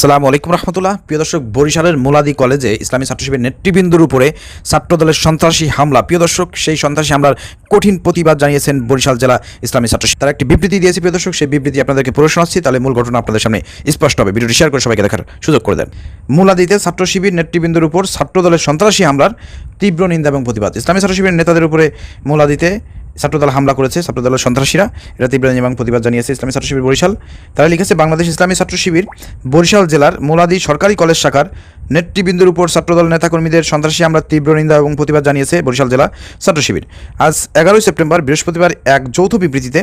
আসসালামু আলাইকুম রহমতুল্লাহ। প্রিয় দর্শক, বরিশালের মোলাদি কলেজে ইসলামী ছাত্র শিবির নেতৃবৃন্দুর উপরে ছাত্রদলের সন্ত্রাসী হামলা। প্রিয় দর্শক, সেই সন্ত্রাসী হামলার কঠিন প্রতিবাদ জানিয়েছেন বরিশাল জেলা ইসলামী ছাত্রশিবির। তারা একটি বিবৃতি দিয়েছে, প্রিয় দর্শক, সেই বিবৃতি আপনাদেরকে পড়ে শোনাচ্ছি। তাহলে মূল ঘটনা আপনাদের সামনে স্পষ্ট হবে। ভিডিওটি শেয়ার করে সবাইকে দেখার সুযোগ করে দেন। মোলাদিতে ছাত্র শিবির নেতৃবৃন্দুর উপর ছাত্রদলের সন্ত্রাসী হামলার তীব্র নিন্দা এবং প্রতিবাদ। ইসলামী ছাত্র শিবিরের নেতাদের উপরে মোলাদিতে ছাত্রদল হামলা করেছে, ছাত্রদলের সন্ত্রাসীরা। এটা তীব্র এবং প্রতিবাদ জানিয়েছে ইসলামী ছাত্র শিবির বরিশাল। তারা লিখেছে, বাংলাদেশ ইসলামী ছাত্র শিবির, বরিশাল জেলার মোলাদি সরকারি কলেজ শাখার নেতৃবৃন্দুর উপর ছাত্রদল নেতাকর্মীদের সন্ত্রাসী আমরা তীব্র নিন্দা এবং প্রতিবাদ জানিয়েছে বরিশাল জেলা ছাত্র শিবির। আজ এগারোই সেপ্টেম্বর, বৃহস্পতিবার এক যৌথ বিবৃতিতে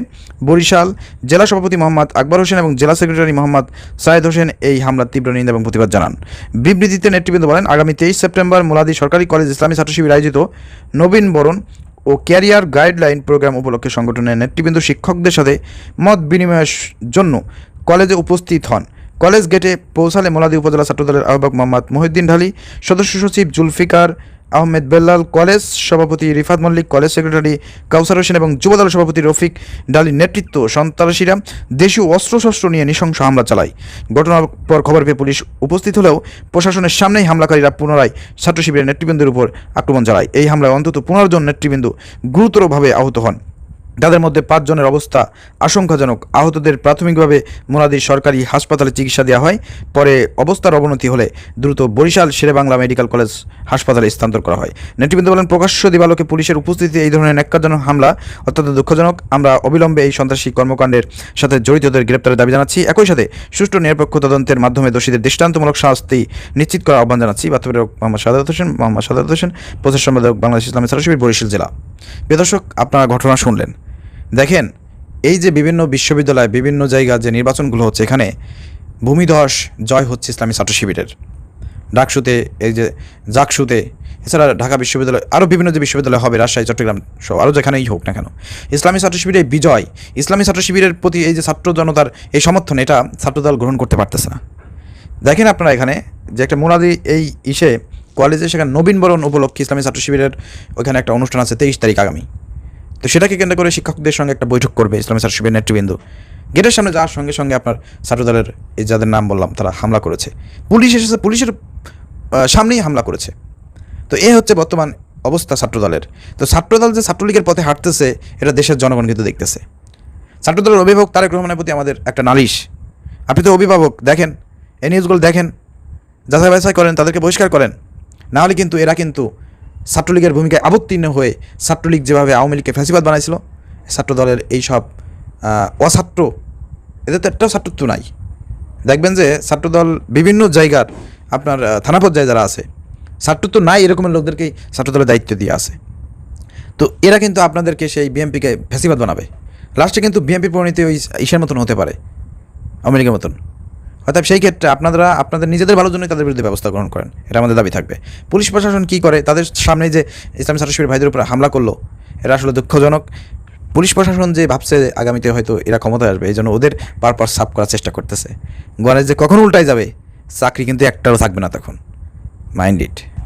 বরিশাল জেলা সভাপতি মোহাম্মদ আকবর হোসেন এবং জেলা সেক্রেটারি মোহাম্মদ সায়েদ হোসেন এই হামলার তীব্র নিন্দা এবং প্রতিবাদ জানান। বিবৃতিতে নেতৃবৃন্দ বলেন, আগামী তেইশ সেপ্টেম্বর মোলাদি সরকারি কলেজ ইসলামী ছাত্র শিবির আয়োজিত নবীন বরণ ও ক্যারিয়ার গাইডলাইন প্রোগ্রাম উপলক্ষে সংগঠনের নেতৃবৃন্দ শিক্ষকদের সাথে মত বিনিময়ের জন্য কলেজে উপস্থিত হন। কলেজ গেটে পৌঁছালে মোলাদি উপজেলা ছাত্রদলের আহ্বায়ক মোহাম্মদ মহিউদ্দিন ঢালি, সদস্য সচিব জুলফিকার আহমেদ বেল্লাল কলেজ সভাপতি, রিফাত মল্লিক কলেজ সেক্রেটারি, কাউসার হোসেন এবং যুবদল সভাপতি রফিক ডালির নেতৃত্ব, সন্ত্রাসীরা দেশীয় অস্ত্রশস্ত্র নিয়ে নৃশংস হামলা চালায়। ঘটনার পর খবর পেয়ে পুলিশ উপস্থিত হলেও প্রশাসনের সামনেই হামলাকারীরা পুনরায় ছাত্র শিবিরের নেতৃবৃন্দের উপর আক্রমণ চালায়। এই হামলায় অন্তত পনেরো জন নেতৃবৃন্দ গুরুতরভাবে আহত হন। তাদের মধ্যে পাঁচজনের অবস্থা আশঙ্কাজনক। আহতদের প্রাথমিকভাবে মোনাদির সরকারি হাসপাতালে চিকিৎসা দেওয়া হয়। পরে অবস্থার অবনতি হলে দ্রুত বরিশাল শেরেবাংলা মেডিকেল কলেজ হাসপাতালে স্থানান্তর করা হয়। নেতৃবৃন্দ বলেন, প্রকাশ্য দিবালোকে পুলিশের উপস্থিতিতে এই ধরনের ন্যাক্কারজনক হামলা অত্যন্ত দুঃখজনক। আমরা অবিলম্বে এই সন্ত্রাসী কর্মকাণ্ডের সাথে জড়িতদের গ্রেপ্তারের দাবি জানাচ্ছি। একই সাথে সুষ্ঠু নিরপেক্ষ তদন্তের মাধ্যমে দোষীদের দৃষ্টান্তমূলক শাস্তি নিশ্চিত করার আহ্বান জানাচ্ছি। বাস্তবের মোহাম্মদ সাদাত হোসেন, মোহাম্মদ সাদাত হোসেন, প্রচার সম্পাদক বাংলাদেশ ইসলামী শিবির বরিশাল জেলা। প্রিয় দর্শক, আপনারা ঘটনা শুনলেন। দেখেন, এই যে বিভিন্ন বিশ্ববিদ্যালয়, বিভিন্ন জায়গা যে নির্বাচনগুলো হচ্ছে এখানে, ভূমিধস জয় হচ্ছে ইসলামী ছাত্র শিবিরের। ডাকসুতে, এই যে জাকসুতে, এছাড়া ঢাকা বিশ্ববিদ্যালয় আরও বিভিন্ন যে বিশ্ববিদ্যালয় হবে, রাজশাহী, চট্টগ্রাম সব আরও যেখানেই হোক না কেন, ইসলামী ছাত্র শিবিরের বিজয়, ইসলামী ছাত্র শিবিরের প্রতি এই যে ছাত্র জনতার এই সমর্থন, এটা ছাত্রদল গ্রহণ করতে পারতেছে না। দেখেন আপনারা এখানে, যে একটা মোনাদি এই ইসে, কলেজে সেখানে নবীনবরণ উপলক্ষে ইসলামী ছাত্র শিবিরের ওখানে একটা অনুষ্ঠান আছে, তেইশ তারিখ আগামী। তো সেটাকে কেন্দ্র করে শিক্ষকদের সঙ্গে একটা বৈঠক করবে ইসলামী ছাত্র শিবিরের নেতৃবৃন্দ। গেটের সামনে যাওয়ার সঙ্গে সঙ্গে আপনার ছাত্রদলের যাদের নাম বললাম, তারা হামলা করেছে। পুলিশ এসেছে, পুলিশের সামনেই হামলা করেছে। তো এ হচ্ছে বর্তমান অবস্থা ছাত্রদলের। তো ছাত্রদল যে ছাত্রলীগের পথে হাঁটতেছে, এটা দেশের জনগণ কিন্তু দেখতেছে। ছাত্রদলের অভিভাবক তারেক রহমানের প্রতি আমাদের একটা নালিশ। আপনি তো অভিভাবক, দেখেন, এই নিউজগুলো দেখেন যাচাই বাছাই করেন, তাদেরকে বহিষ্কার করেন। না হলে কিন্তু এরা কিন্তু ছাত্রলীগের ভূমিকায় অবতীর্ণ হয়ে ছাত্রলীগ যেভাবে আওয়ামী লীগকে ফ্যাসিবাদ বানাইছিল, ছাত্রদলের এই সব অছাত্র, এদের তো একটাও ছাত্রত্ব নাই। দেখবেন যে ছাত্রদল বিভিন্ন জায়গার আপনার থানা পর্যায়ে যারা আছে, ছাত্রত্ব নাই এরকমের লোকদেরকেই ছাত্রদলের দায়িত্ব দিয়ে আছে। তো এরা কিন্তু আপনাদেরকে সেই বিএমপিকে ফ্যাসিবাদ বানাবে। লাস্টে কিন্তু বিএমপি পরিণতি ওই ইসের মতন হতে পারে আমেরিকার মতন। অর্থাৎ সেই ক্ষেত্রে আপনারা, আপনাদের নিজেদের ভালোর জন্যই তাদের বিরুদ্ধে ব্যবস্থা গ্রহণ করেন। এটা আমাদের দাবি থাকবে। পুলিশ প্রশাসন কী করে? তাদের সামনে যে ইসলামী সরাসরি ভাইদের উপর হামলা করল এটা আসলে দুঃখজনক। পুলিশ প্রশাসন যে ভাবছে আগামীতে হয়তো এরা ক্ষমতায় আসবে এই জন্য ওদের পারপাস সাফ করার চেষ্টা করতেছে। গণেশ যে কখন উল্টায় যাবে, চাকরি কিন্তু একটারও থাকবে না তখন। Mind it.